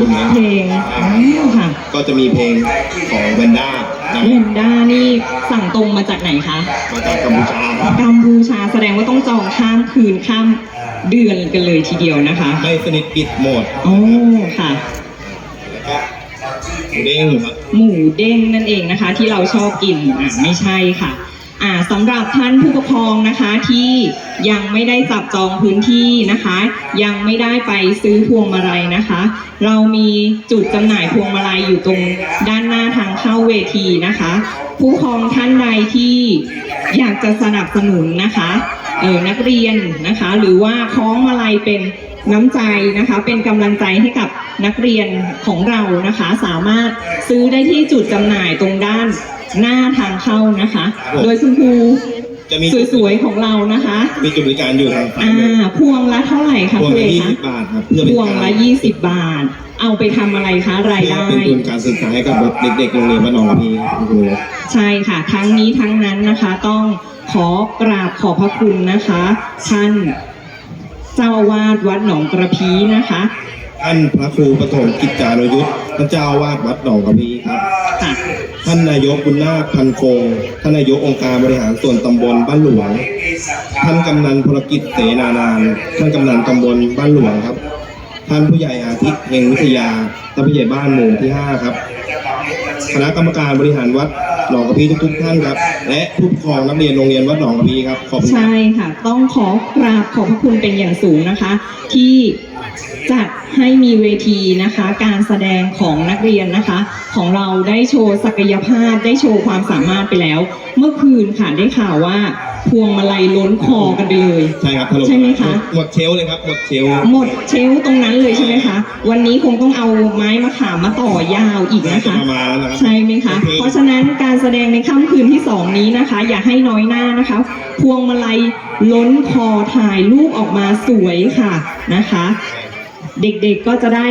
รุ่นไหมเพลงอ๋อค่ะก็จะมีเพลงของแวนด้านะเรนด้านี่สั่งตรงมาจากไหนคะ มาจากกัมพูชาครับกัมพูชาแสดงว่าต้องจองข้ามคืนข้ามเดือนกันเลยทีเดียวนะคะ ไม่สนิทปิดโหมดโอ้ค่ะ แล้วก็หมูเด้งครับ หมูเด้งนั่นเองนะคะ ที่เราชอบกินอะไม่ใช่ค่ะ อ่าสำหรับท่านผู้ปกครองนะคะที่ยังไม่ได้จับจองพื้นที่นะคะ ยังไม่ได้ไปซื้อพวงมาลัยนะคะ เรามีจุดจำหน่ายพวงมาลัยอยู่ตรงด้านหน้าทางเข้าเวทีนะคะ ผู้ปกครองท่านใดที่อยากจะสนับสนุนนะคะเออนักเรียนนะคะ หรือว่าคล้องมาลัยเป็นน้ำใจนะคะ เป็นกำลังใจให้กับนักเรียนของเรานะคะ สามารถซื้อได้ที่จุดจำหน่ายตรงด้าน หน้าทางเข้านะคะ โดยคุณครูจะมีสวยๆของเรานะคะ มีจุดบริการอยู่ทางซ้ายอ่ามือพวงละเท่าไหร่คะพวงคุณละเอยี่คะสิบบาทครับเพื่อเป็นพวงการละ20บาท เอาไปทำอะไรคะรายเพื่อได้เป็นทุนการศึกษาให้กับเด็กๆโรงเรียนบ้านหนองกระพีคุณครูใช่ค่ะทั้งนี้ทั้งนั้นนะคะ ต้องขอกราบขอบพระคุณนะคะท่านเจ้าอาวาสวัดหนองกระพีนะคะ ท่านพระครูปฐมกิจจานุยุทธท่านเจ้าวาสวัดหนองกระพีครับ ท่านนายกบุญนาคพันโคงท่านนายกองค์การบริหารส่วนตำบลบ้านหลวง ท่านกำนันพลกิจเสนานานท่านกำนันตำบลบ้านหลวงครับ ท่านผู้ใหญ่อาทิตย์เฮงวิทยาท่านผู้ใหญ่บ้านหมู่ที่ห้าครับ คณะกรรมการบริหารวัดหนองกระพีทุกๆท่านครับ และผู้ปกครองนักเรียนโรงเรียนวัดหนองกระพีครับขอบคุณครับ ใช่ค่ะ ต้องขอกราบขอบพระคุณเป็นอย่างสูงนะคะ ที่ จัดให้มีเวทีนะคะ การแสดงของนักเรียนนะคะของเราได้โชว์ศักยภาพได้โชว์ความสามารถไปแล้ว เมื่อคืนค่ะได้ข่าวว่าพวงมาลัยล้นคอกันไปเลย ใช่ครับถล่มใช่ไหมคะ หมดเชลฟ์เลยครับหมดเชลฟ์หมดเชลฟ์ตรงนั้นเลยใช่ไหมคะ วันนี้คงต้องเอาไม้มะขามมาต่อยาวอีกน่านะจะคะประมาณแล้วนะครับ ใช่ไหมคะ เพราะฉะนั้นการแสดงในค่ำคืนที่สองนี้นะคะ อย่าให้น้อยหน้านะคะ พวงมาลัยล้นคอถ่ายรูปออกมาสวยค่ะนะคะ เด็กๆก็จะได้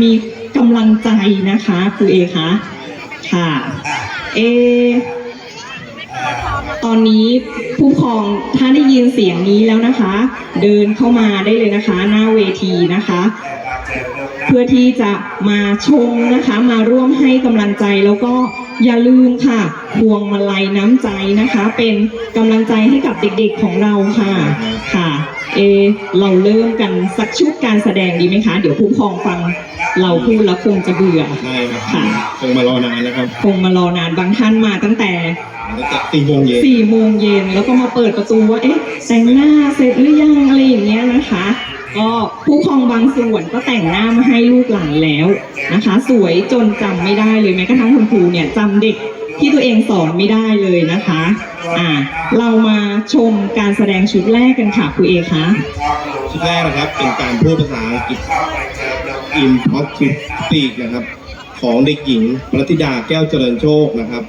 มี กำลังใจนะคะครูเอคะค่ะ เอ ตอนนี้ผู้ปกครองถ้าได้ยินเสียงนี้แล้วนะคะ เดินเข้ามาได้เลยนะคะ หน้าเวทีนะคะ เพื่อที่จะมาชมนะคะ มาร่วมให้กำลังใจแล้วก็ อย่าลืมค่ะพวงมาลัยน้ำใจนะคะ เป็นกำลังใจให้กับเด็กๆของเราค่ะค่ะ เอ เราเริ่มกันสักชุดการแสดงดีไหมคะ เดี๋ยวผู้ปกครองฟังเราพูดแล้วคงจะเบื่อใช่ครับค่ะ คงมารอนานนะครับคงมารอนานบางท่านมาตั้งแต่ตั้งแต่ตีโมงเย็นสี่โมงเย็นแล้วก็มาเปิดประตูว่าเอ๊ะแต่งหน้าเสร็จหรือยังอะไรอย่างเงี้ยนะคะ ก็ผู้ปกครองบางส่วนก็แต่งหน้ามาให้ลูกหลานแล้วนะคะ สวยจนจำไม่ได้เลยแม้กระทั่งคุณครูเนี่ยจำเด็กที่ตัวเองสอนไม่ได้เลยนะคะ อ่า เรามาชมการแสดงชุดแรกกันค่ะครูเอคะชุดแรกนะครับเป็นการพูดภาษาอังกฤษ Impossible Speak นะครับ ของเด็กหญิงปรัติดาแก้วเจริญโชคนะครับ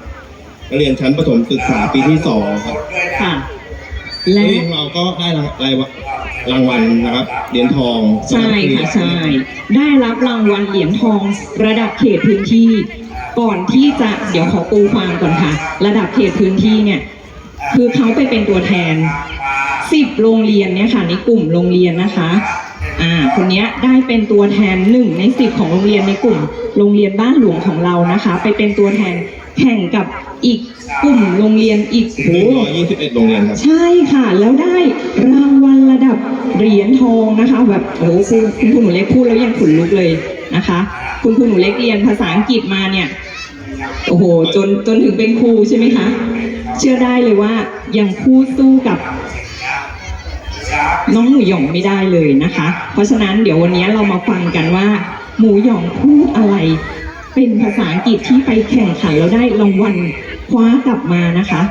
นักเรียนชั้นประถมศึกษาปีที่สองครับ ค่ะ และและของเราก็ได้รางรายวัล รางวัลนะครับเหรียญทองใช่ค่ะใช่ ได้รับรางวัลเหรียญทองระดับเขตพื้นที่ ก่อนที่จะเดี๋ยวขอปูความก่อนค่ะ ระดับเขตพื้นที่เนี่ยคือเขาไปเป็นตัวแทนสิบโรงเรียนเนี่ยค่ะในกลุ่มโรงเรียนนะคะอ่าคนเนี้ยได้เป็นตัวแทนหนึ่งในสิบของโรงเรียนในกลุ่ม โรงเรียนบ้านหลวงของเรานะคะ ไปเป็นตัวแทน แข่งกับอีกกลุ่มโรงเรียนอีกโหหนึ่งร้อยยี่สิบเอ็ดโรงเรียนครับ ใช่ค่ะ แล้วได้รางวัลระดับเหรียญทองนะคะ แบบโอ้โหคุณคุณครูหนูเล็กพูดแล้วยังขนลุกเลยนะคะ คุณครูหนูเล็กเรียนภาษาอังกฤษมาเนี่ย โอ้โห จนจนถึงเป็นครูใช่ไหมคะ เชื่อได้เลยว่ายังพูดสู้กับ น้องหมูหยองไม่ได้เลยนะคะ เพราะฉะนั้นเดี๋ยววันนี้เรามาฟังกันว่า หมูหยองพูดอะไร เป็นภาษาอังกฤษที่ไปแข่งขันแล้วได้รางวัลคว้ากลับมานะคะ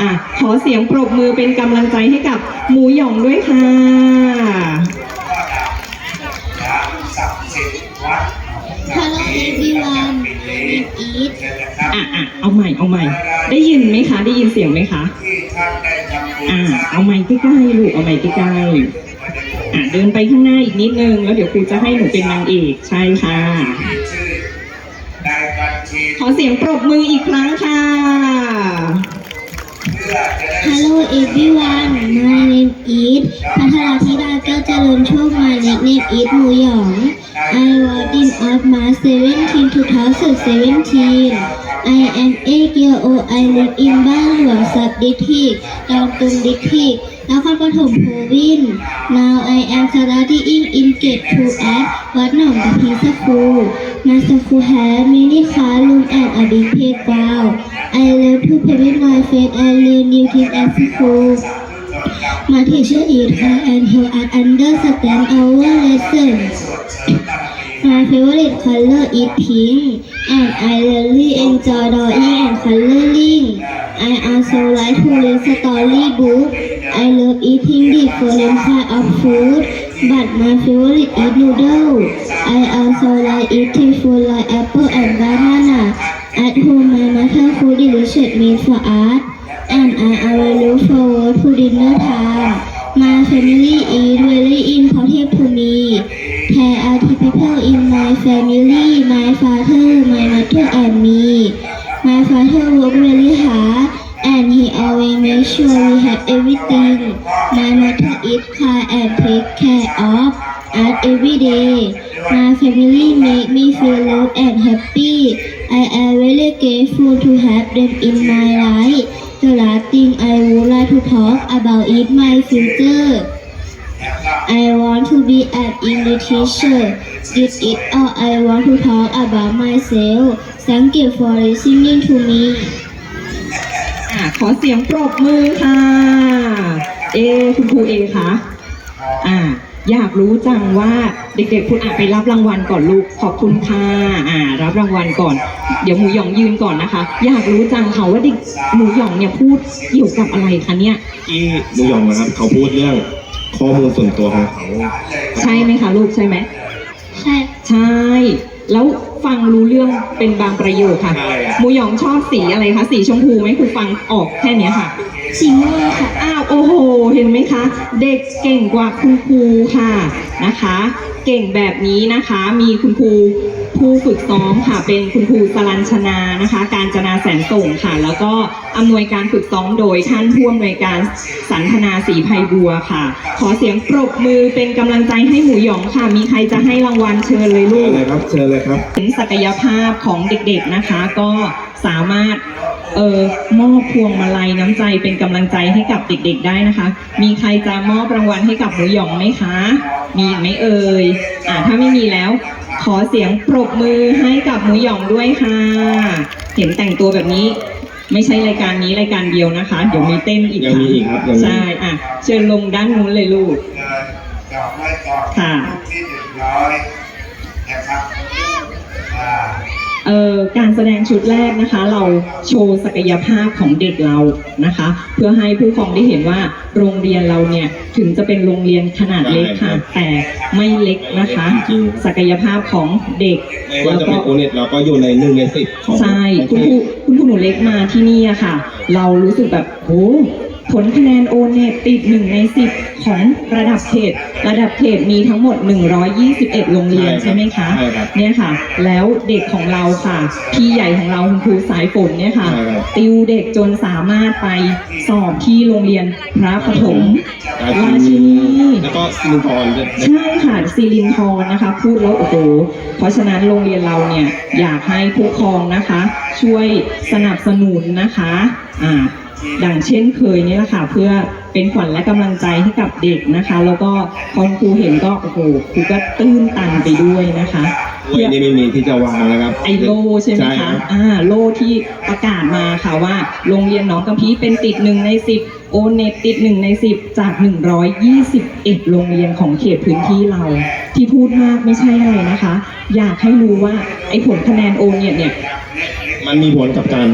อะขอเสียงปรบมือเป็นกำลังใจให้กับหมูหยองด้วยค่ะ Hello everyone, my name is อะอะเอาใหม่เอาใหม่ ได้ยินไหมคะ ได้ยินเสียงไหมคะอ่าเอาไม้ใกล้ๆลูกเอาไม้ใกล้ๆอะเดินไปข้างหน้าอีกนิดนึง แล้วเดี๋ยวครูจะให้หนูเป็นนางเอกใช่ค่ะข อเสียงปรบมืออีกครั้งค่ะ Hello everyone, my name is พัทรธิดาแก้วเจริญโชค my nickname is หมูหยอง I was in of March 17 2017 I am 8 year old I live in บ้านหลวงสับดิทิกดอนตุงดิทิกนครปฐมโพวิน Now I am studying in grade 2 at วัดหนองกะพีสคูล My school has many classrooms and a big playground I love to play with my friends and learn new things at school My teacher is her and help us understand our lessons. My favorite color is pink, and I really enjoy drawing and coloring. I also like to read storybook. I love eating different kind of food, but my favorite is noodle. I also like eating food like apple and banana. At home, my mother cook delicious meal for us and I will look forward to dinner time. My family is very important to me. There are three people in my family, my father, my mother and me. My father work very hard and he always makes sure we have everything. My mother is kind and take care of us every day. My family make me feel loved and happy. I am very grateful to have them in my life. The last thing I would like to talk about is my future. I want to be an English teacher. This is all I want to talk about myself. Thank you for listening to me. อ่าขอเสียงปรบมือค่ะ เอคุณครูเอคะอ่า อยากรู้จังว่าเด็กๆ คุณอาจไปรับรางวัลก่อนลูกขอบคุณค่ะอ่า รับรางวัลก่อน เดี๋ยวหมูหยองยืนก่อนนะคะ อยากรู้จังค่ะว่าเด็กหมูหยองเนี่ยพูดเกี่ยวกับอะไรคะเนี่ย ที่หมูหยองนะครับ เขาพูดเรื่องข้อมูลส่วนตัวของเขาใช่ไหมคะลูกใช่ไหมใช่ใช่ แล้วฟังรู้เรื่องเป็นบางประโยคค่ะใช่ครับหมูหยองชอบสีอะไรคะสีชมพูไหมครูฟังออกแค่เนี้ยค่ะ สีม่วงค่ะ อ้าว โอ้โห เห็นไหมคะ เด็กเก่งกว่าคุณครูค่ะนะคะ เก่งแบบนี้นะคะ มีคุณครูผู้ฝึกซ้อมค่ะ เป็นคุณครูสลัญชนานะคะ การจนาแสนส่งค่ะ แล้วก็อำนวยการฝึกซ้อมโดยท่านผู้อำนวยการสันทนาสีไพบัวค่ะ ขอเสียงปรบมือเป็นกำลังใจให้หมูหยองค่ะ มีใครจะให้รางวัลเชิญเลยลูเชิญกเลยครับเชิญเลยครับเห็นศักยภาพของเด็กๆนะคะ ก็สามารถ เออมอบพวงมาลัยน้ำใจเป็นกำลังใจให้กับเด็กๆได้นะคะ มีใครจะมอบรางวัลให้กับหมูหยองไหมคะ มีไหมเอ่ยอ่าถ้าไม่มีแล้ว ขอเสียงปรบมือให้กับหมูหยองด้วยค่ะ เห็นแต่งตัวแบบนี้ ไม่ใช่รายการนี้รายการเดียวนะคะ เดี๋ยวมีเต้นอีกยังมีอีกครับยังมี ใช่อะเชิญลงด้านนู้นเลยลูก เดินดอกไม้ตอกค่ะที่หนึ่งร้อยนะครับอ่า เอ่อการแสดงชุดแรกนะคะ เราโชว์ศักยภาพของเด็กเรานะคะ เพื่อให้ผู้ปกครองได้เห็นว่าโรงเรียนเราเนี่ยถึงจะเป็นโรงเรียนขนาดเล็กค่ะแต่ไม่เล็กนะคะจริงศักยภาพของเด็กไม่ว่าแล้วจะก็ เป็นโอเน็ตเราก็อยู่ในหนึ่งในสิบของใช่ของคุณครูคุณครูหนูเล็กมาที่นี่อะค่ะ เรารู้สึกแบบโอ้ ผลคะแนนโอเน็ตติดหนึ่งในสิบของระดับเขต ระดับเขตมีทั้งหมด 121 โรงเรียนใช่ไหมคะใช่ครับเนี่ยค่ะ แล้วเด็กของเราค่ะ พี่ใหญ่ของเราคุณครูสายฝนเนี่ยค่ะ ใช่ครับ ติวเด็กจนสามารถไปสอบที่โรงเรียนพระปฐมราชินี แล้วก็ซิลินทรด้วยใช่ค่ะซีลินทรนะคะ พูดแล้วโอ้โหเพราะฉะนั้นโรงเรียนเราเนี่ยอยากให้ผู้ปกครองนะคะ ช่วยสนับสนุนนะคะอ่า ดังเช่นเคยนี่แหละค่ะเพื่อเป็นขวัญและกำลังใจให้กับเด็กนะคะ แล้วก็พอครูเห็นก็โอ้โหครูก็ตื้นตันไปด้วยนะคะเว้ยนี่ไม่มีที่จะวางนะครับไอโลใช่ไหมใช่คคะรับอ่าโลที่ประกาศมาค่ะว่า โรงเรียนหน้องกำพีเป็นติดหนึ่งในสิบโอเน็ตติดหนึ่งในสิบจาก121โรงเรียนของเขตพื้นที่เรา ที่พูดมากไม่ใช่อะไรนะคะ อยากให้รู้ว่าไอผลคะแนนโอเน็ตเนี่ย มันมีผลกับการ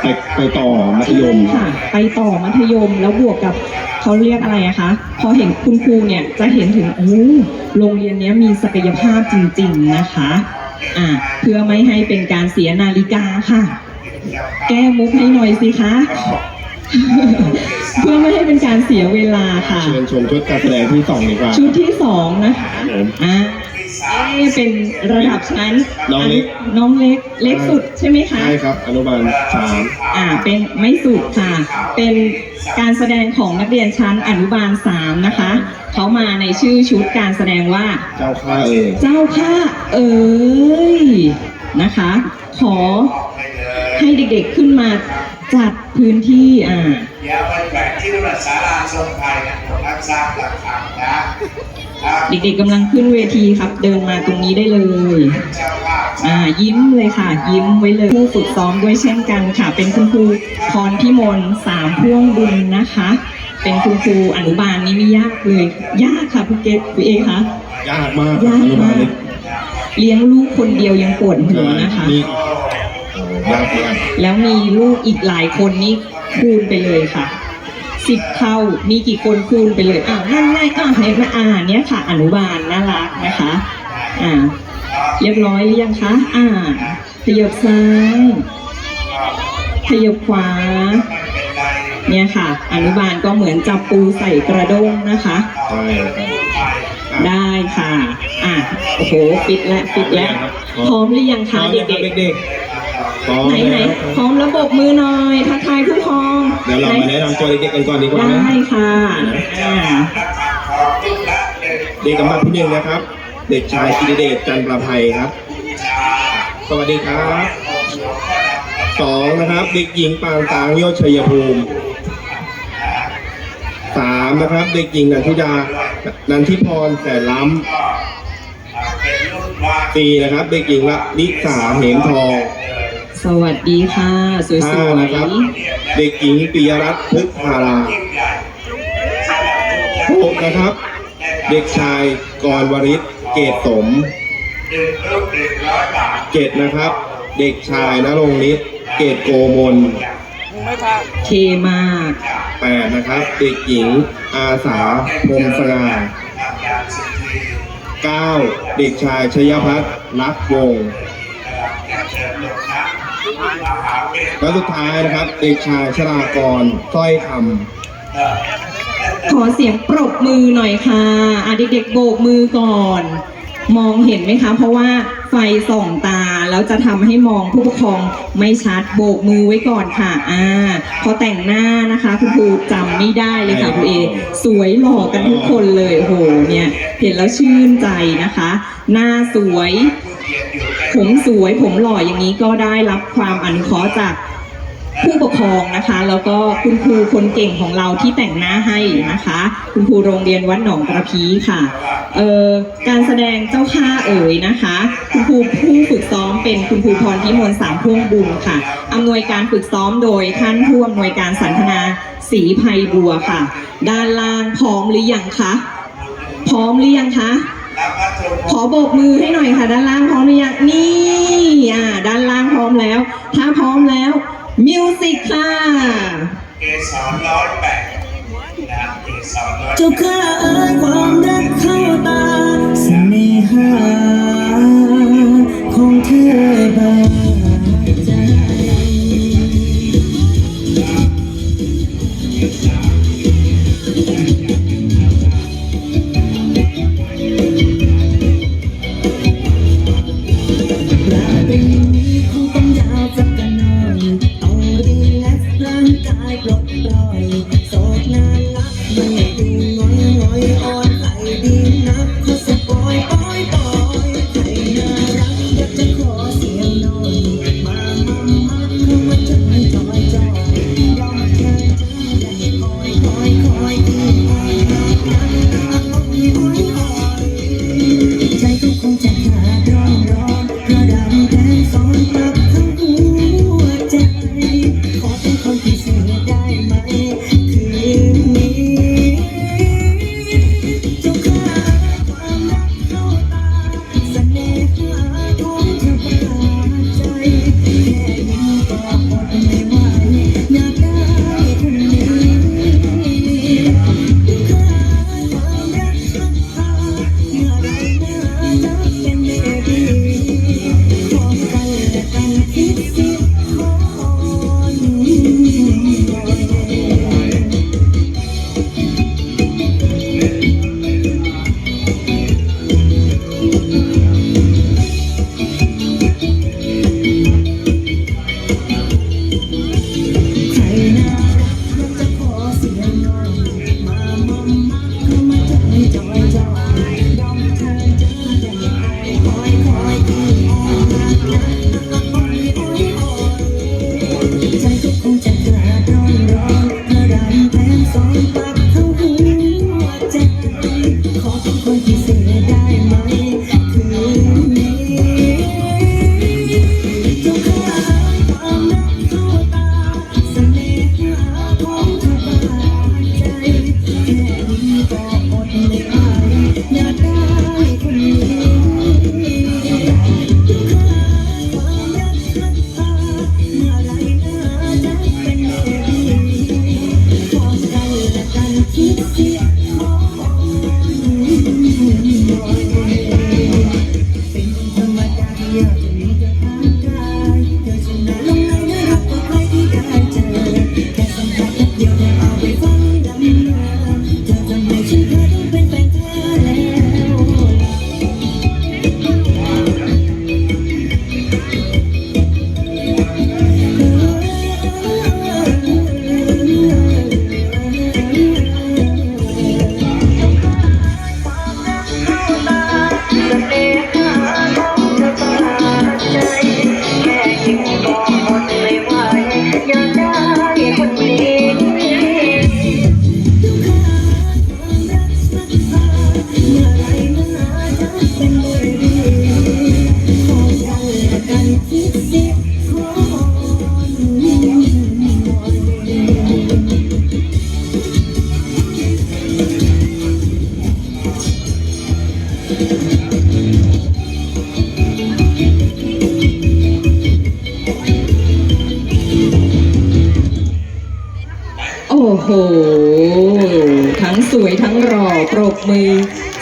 ไปไปต่อมัธยใช่มค่ะ ไปต่อมัธยมแล้วบวกกับเขาเรียกอะไรอะคะ พอเห็นคุณครูเนี่ยจะเห็นถึงโอ้โรงเรียนเนี้ยมีศักยภาพจริงๆนะคะ อ่าเพื่อไม่ให้เป็นการเสียนาฬิกาค่ะ แก้มุกให้หน่อยสิคะ เพื่อไม่ให้เป็นการเสียเวลาค่ะ เชิญชมชุดการแสดงที่สองดีกว่าชุดที่สองนะคะครับผม อ่า เอ๊ะเป็นระดับชั้นน้องเล็ก น้องเล็ก เล็กสุดใช่ไหมคะ ใช่ครับอนุบาลสามอ่า เป็นไม่สุดค่ะ เป็นการแสดงของนักเรียนชั้นอนุบาลสามนะคะ เขามาในชื่อชุดการแสดงว่า เจ้าข้าเอ่ยเจ้าข้าเอ๋ยนะคะ ขอให้เด็กๆขึ้นมาจัดพื้นที่อ่าอย่าไปแขวนที่รัศาลาทรงไทยนะผมรับทราบหลักฐานนะครับ เด็กๆกำลังขึ้นเวทีครับ เดินมาตรงนี้ได้เลยเจ้าภาพอ่ายิ้มเลยค่ะ ยิ้มไว้เลยผู้ฝึกซ้อมด้วยเช่นกันค่ะ เป็นคุณครูพรพิมลสามพ่วงบุญนะคะ เป็นคุณครูอนุบาลนี่ไม่ยากเลย ยากค่ะพี่เกศพี่เอคะยากมากยากอนุบาลมากเล็กเลี้ยงลูกคนเดียวยังปวดหัวนะคะมีโอ้ยากมากแล้วมีลูกอีกหลายคนนี่คูณไปเลยค่ะ สิบเท่า มีกี่คนคูณไปเลยอ่านั่นไงอ่าเห็นไหมอ่าเนี้ยค่ะ อนุบาลน่ารักนะคะ อ่า เรียบร้อยหรือยังคะ อ่าขยับซ้ายขยับขวา เนี่ยค่ะ อนุบาลก็เหมือนจับปูใส่กระด้งนะคะใช่ครับได้ค่ะ อะ โอ้โห ปิดแล้วปิดแล้ว พร้อมหรือยังพร้คะอมเไหมครับด็กเด็กๆ พร้อมๆไหนไหนแล้วพร้อมแล้วโบกมือหน่อยทักทายผู้ปกครองเดี๋ยวเรามาแนะนำตัวเด็กๆกันก่อนดีกว่าได้นะค่ะอ่าเด็กกำลังที่หนึ่งนะครับ เด็กชายกิติเดชจันทร์ประภัยครับ สวัสดีครับสองนะครับ เด็กหญิงปางตางโยชชัยภูมิสามนะครับ เด็กหญิงนันทิดา นันทิพรแสนล้ำสี่นะครับ เด็กหญิงละลิสาเหมทอง สวัสดีค่ะ สวยห้านะครับ เด็กหญิงปิยรัตน์พึกพาราหกนะครับ เด็กชายกรวริศเกตสมเกตนะครับ เด็กชายนรงค์นิดเกตโกมลๆเทมาก แปดนะครับ เด็กหญิงอาสาพรหมสง่าเก้าเด็กชายชยพัฒน์รักวงศ์ และสุดท้ายนะครับ เด็กชายชรากรสร้อยคำขอเสียงปรบมือหน่อยค่ะอะเด็กๆโบกมือก่อน มองเห็นไหมคะ เพราะว่าไฟส่องตาแล้วจะทำให้มองผู้ปกครองไม่ชัดโบกมือไว้ก่อนค่ะ อ่า พอแต่งหน้านะคะ คุณครูจำไม่ได้เลยค่ะคุณเอ สวยหล่อกันทุกคนเลยโอ้โหเนี่ย เห็นแล้วชื่นใจนะคะ หน้าสวย ผมสวยผมหล่ออย่างนี้ก็ได้รับความอนุเคราะห์จากผู้ปกครองนะคะ แล้วก็คุณครูคนเก่งของเราที่แต่งหน้าให้นะคะ คุณครูโรงเรียนวัดหนองกระพีค่ะเอ่อการแสดงเจ้าข้าเอ๋ยนะคะ คุณครูผู้ฝึกซ้อมเป็นคุณครูพรพิมลสามพ่วงบุญค่ะอำนวยการฝึกซ้อมโดยท่านผู้อำนวยการสันทนาศรีภัยบัวค่ะ ด้านล่างพร้อมหรือยังคะพร้อมหรือยังคะ ขอโบกมือให้หน่อยค่ะ ด้านล่างพร้อมหรือยังนี่อ่าด้านล่างพร้อมแล้ว ถ้าพร้อมแล้วมิวสิกค่ะเกสรร้อยแปดนะเกสรร้อยเจ้าข้าเอ่ยความรักเข้าตาเสน่หา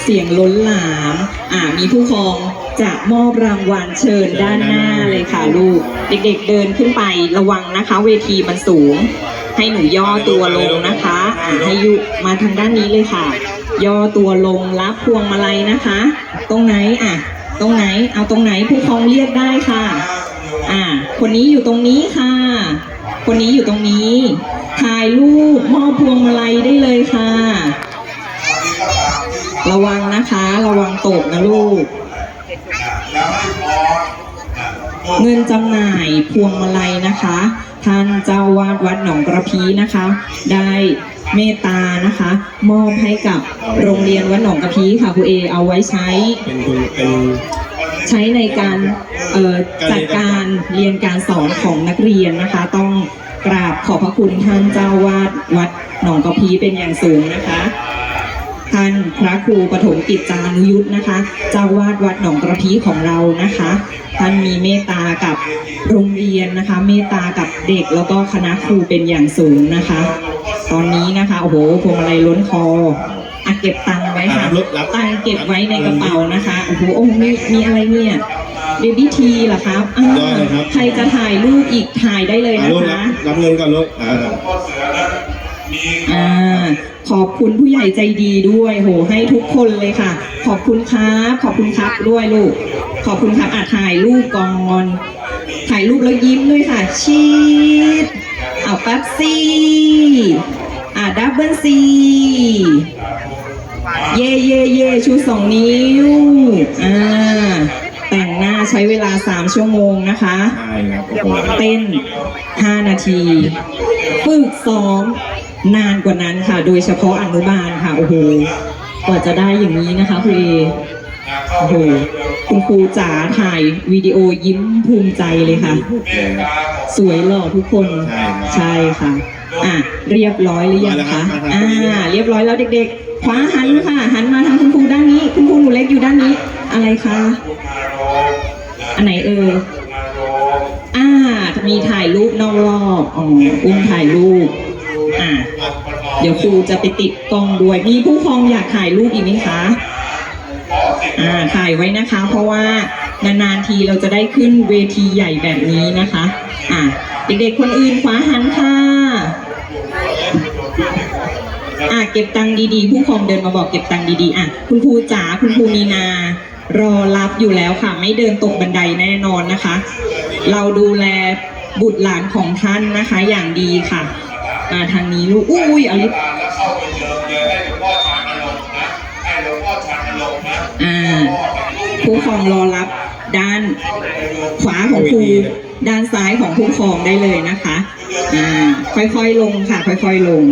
เสียงล้นหลาม อ่ามีผู้กครองจะมอบรางวัลเชิญด้านหน้าเลยค่ะลูก เด็กๆเดินขึ้นไประวังนะคะ เวทีมันสูง ให้หนูย่อตัวลงนะคะอ่าให้ยุมาทางด้านนี้เลยค่ะ ย่อตัวลงรับพวงมาลัยนะคะ ตรงไหนอะ ตรงไหนเอาตรงไหนผู้กครองเรียกได้ค่ะ อ่า คนนี้อยู่ตรงนี้ค่ะ คนนี้อยู่ตรงนี้ถ่ายรูปมอบพวงมาลัยได้เลยค่ะ ระวังนะคะ ระวังตกนะลูกแล้วให้พอเงินจำหน่ายพวงมาลัยนะคะ ท่านเจ้าวาดวัดหนองกระพีนะคะ ได้เมตตานะคะ มอบให้กับโรงเรียนวัดหนองกระพีค่ะครูเอเอาไว้ใช้เป็นคุณเป็นใช้ในการเอ่อจัดการเรียนการสอนของนักเรียนนะคะ ต้องกราบขอบพระคุณท่านเจ้าวาดวัดหนองกระพีเป็นอย่างสูงนะคะ ท่านพระครูปฐมกิจจานุยุทธนะคะ เจ้าวาดวัดหนองกระพีของเรานะคะ ท่านมีเมตตากับโรงเรียนนะคะ เมตตากับเด็กแล้วก็คณะครูเป็นอย่างสูงนะคะ ตอนนี้นะคะโอ้โหพวงมาลัยล้นคออะเก็บตังค์ไว้ค่ะรับรับตังค์เก็บไว้ในกระเป๋านะคะโอ้โหโอ้มีมีอะไรเนี่ยเบบี้ทีเหรอครับอ่าได้เลยครับใครจะถ่ายรูปอีกถ่ายได้เลยอ่านะลูกรัคะบรับเงินก่อนลูกอ่า พ่อเสือนั้นมีอ่าขอบคุณผู้ใหญ่ใจดีด้วยโหให้ทุกคนเลยค่ะ ขอบคุณครับขอบคุณครับด้วยลูก ขอบคุณครับอะถ่ายรูปก่อนถ่ายรูปแล้วยิ้มด้วยค่ะชีดเอาแป๊บซี่อะดับเบิลซีเย่เย่เย่ชูสองนิ้วอ่าแต่งหน้าใช้เวลา 3 ชั่วโมงนะคะใช่ครับโอ้โหเต้น 5 นาที ฝึกซ้อม นานกว่านั้นค่ะ โดยเฉพาะอนุบาลค่ะ โอ้โห กว่าจะได้อย่างนี้นะคะคุณเอโอ้โห คุณครูจ๋าถ่ายวิดีโอยิ้มภูมิใจเลยค่ะ สวยหล่อทุกคน ใช่ค่ะ อะ เรียบร้อยหรือยังคะ อ่า เรียบร้อยแล้วเด็กๆคว้าหันค่ะ หันมาทางคุณครูด้านนี้ คุณครูหนูเล็กอยู่ด้านนี้ อะไรคะ อันไหนเอ่ยอ่า มีถ่ายรูปนอกรอบ อ๋อ อุ้มถ่ายรูป อ่า เดี๋ยวครูจะไปติดกล้องด้วย มีผู้ปกครองอยากถ่ายรูปอีกไหมคะ อ่า ถ่ายไว้นะคะ เพราะว่านานๆทีเราจะได้ขึ้นเวทีใหญ่แบบนี้นะคะ อ่า เด็กๆคนอื่นคว้าหันค่ะ อะเก็บตังค์ดีๆ ผู้ปกครองเดินมาบอกเก็บตังค์ดีๆ อะ คุณครูจ๋า คุณครูมีนา รอรับอยู่แล้วค่ะ ไม่เดินตกบันไดแน่นอนนะคะ เราดูแลบุตรหลานของท่านนะคะอย่างดีค่ะ มาทางนี้ลูกอุ้ยอลิแล้วเข้าไปเยิมเลยให้หลวงพ่อชานอารมณ์นะให้หลวงพ่อชานอารมณ์นะอ่าผู้ปกครองรอรับด้านขวาของครูด้านซ้ายของผู้ปกครองได้เลยนะคะอ่าค่อยๆลงค่ะ ค่อยๆลง